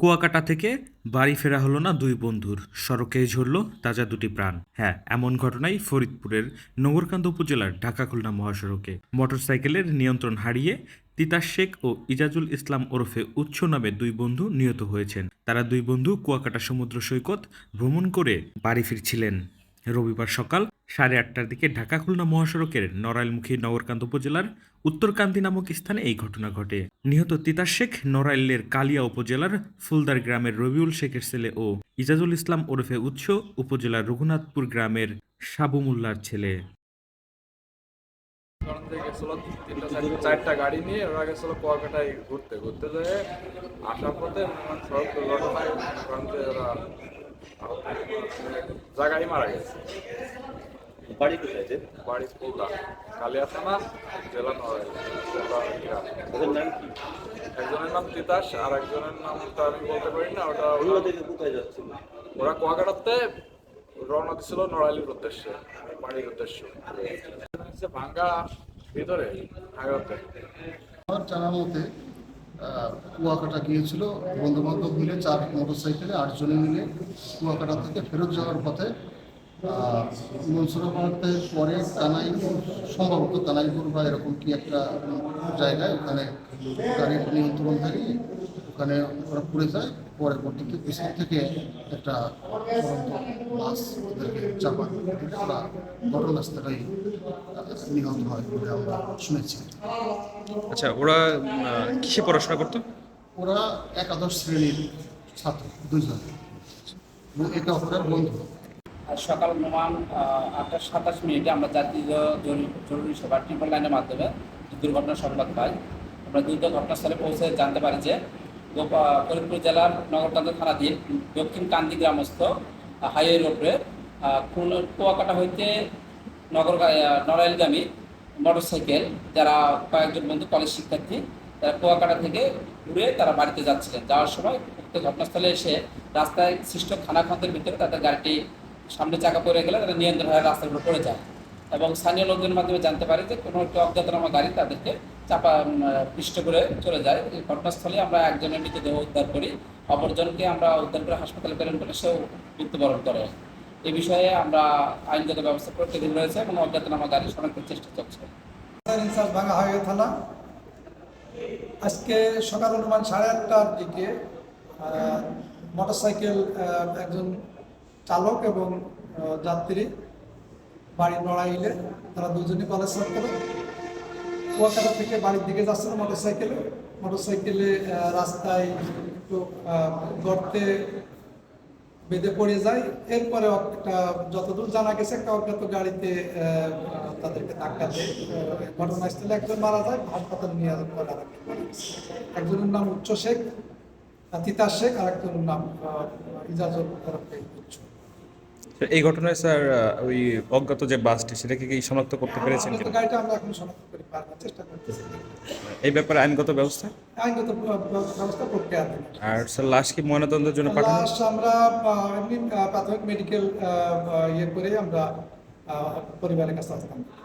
কুয়াকাটা থেকে বাড়ি ফেরা হলো না দুই বন্ধুর। সড়কেই ঝরল তাজা দুটি প্রাণ। হ্যাঁ এমন ঘটনাই ফরিদপুরের নগরকান্দ উপজেলার ঢাকা খুলনা মহাসড়কে। মোটরসাইকেলের নিয়ন্ত্রণ হারিয়ে তিতাস শেখ ও ইজাজুল ইসলাম ওরফে উৎস নামে দুই বন্ধু নিহত হয়েছেন। তারা দুই বন্ধু কুয়াকাটা সমুদ্র সৈকত ভ্রমণ করে বাড়ি ফিরছিলেন। রবিবার সকাল সাড়ে আটটার দিকে ঢাকা খুলনা মহাসড়কের নড়াইলমুখী নগরকান্ত উপজেলার উত্তরকান্দি নামক স্থানে এই ঘটনা ঘটে। নিহত তিতাস শেখ নড়াইলের কালিয়া উপজেলার ফুলদার গ্রামের রবিউল শেখের ছেলে ও ইজাজুল ইসলাম ওরফে উৎস উপজেলার রঘুনাথপুর গ্রামের সাবু মোল্লার ছেলে। জায়গায় মারা গেছে। বাড়ি কোথায় যে? বাড়ি খুলনা কালিয়া থানা জেলা নড়াইল ওদের নাম কি? একজনের নাম তিতাস আর একজনের নাম তো আমি বলতে পারি না ওটা অন্য ওরা- থেকে কোথায় যাচ্ছিল ওরা কুয়াকাটাতে রওনা দিছিল নড়াইলের উদ্দেশ্যে বাড়ির উদ্দেশ্যে। ভাঙ্গা ভিতরে আগাতে আমার জানা মতে কুয়াকাটা গিয়েছিল বন্ধু বান্ধব মিলে চার মোটরসাইকেলে আটজনে মিলে কুয়াকাটা থেকে ফেরত যাওয়ার পথে মনসুরাবাদের পরে কানাইপুর সম্ভবত কানাইপুর বা এরকম কি একটা জায়গায় ওখানে গাড়ির নিয়ন্ত্রণ হারিয়ে ওখানে ওরা পড়ে যায় পরবর্তীতে পিছন থেকে একটা বাস ওদেরকে চাপা ওরা ঘটনাস্থলেই নিহত হয় বলে আমরা শুনেছি। আচ্ছা ওরা কিসে পড়াশোনা করতো? ওরা একাদশ শ্রেণির ছাত্র দুইজন। এবং একে অপরের বন্ধু। সকাল নমান আটটা সাতাশ মিনিটে আমরা জাতীয় জরুরি সেবা ট্রিপল লাইনের মাধ্যমে দুর্ঘটনার সংবাদ পাই আমরা দ্রুত ঘটনাস্থলে পৌঁছে জানতে পারি যে ফরিদপুর জেলার নগরকান্দ থানাধীন দক্ষিণ কান্দি গ্রামস্থ হাইওয়ে রোডে কুয়াকাটা হইতে নগর নড়াইলগামী মোটরসাইকেল, যারা কয়েকজন বন্ধু কলেজ শিক্ষার্থী, তারা কুয়াকাটা থেকে ঘুরে তারা বাড়িতে যাচ্ছিলেন। যাওয়ার সময় উক্ত ঘটনাস্থলে এসে রাস্তায় সৃষ্ট খানাখন্দের ভিতরে তাদের গাড়িটি সামনে চাকা পড়ে গেলে তারা নিয়ন্ত্রণ হয়ে রাস্তার উপর পড়ে যায়। এবং স্থানীয় লোকদের মাধ্যমে জানতে পারে যে কোনো একটি অজ্ঞাতনামা গাড়ি তাদেরকে চাপা পৃষ্ঠ করে চলে যায়। ঘটনাস্থলে আমরা একজনের মৃতদেহ উদ্ধার করি, অপরজনকে আমরা উদ্ধার করে হাসপাতালে প্রেরণ করে সেও মৃত্যুবরণ করে। এ বিষয়ে আমরা আইনগত ব্যবস্থা প্রত্যেকদিন রয়েছে এবং অজ্ঞাতনামা গাড়ি শনাক্তের চেষ্টা চলছে। ভাঙা আজকে সকাল অনুমান সাড়ে আটটার দিকে মোটরসাইকেল একজন চালক এবং যাত্রী বাড়ি নড়াইলে তারা দুজনই কলেজ ছাত্র কুয়াকাটা থেকে বাড়ির দিকে যাচ্ছিল মোটরসাইকেলে। মোটরসাইকেলে রাস্তায় একটু গর্তে বেঁধে পড়ে যায়। এরপরে একটা যতদূর জানা গেছে একটা অজ্ঞাত গাড়িতে তাদেরকে ধাক্কা দেয় ঘটনাস্থলে একজন মারা যায়, হাসপাতালে নিয়ে গেছে। একজনের নাম উচ্চ শেখ তিতা শেখ আর একজনের নাম ইজাজুল উচ্চ এই ঘটনায় স্যার ওই অজ্ঞাত যে বাসটি সেটাকে কি শনাক্ত করতে পেরেছেন কিনা? গাড়িটা আমরা এখন শনাক্ত করতে পারবার চেষ্টা করতেছি। এই ব্যাপারে আইনগত ব্যবস্থা? আইনগত ব্যবস্থা প্রক্রিয়া আর স্যার লাশ কি ময়নাতদন্তের জন্য পাঠানো? লাশ আমরা এমনি প্রাথমিক মেডিকেল ইয়ে করে আমরা পরিবারের কাছে হস্তান্তর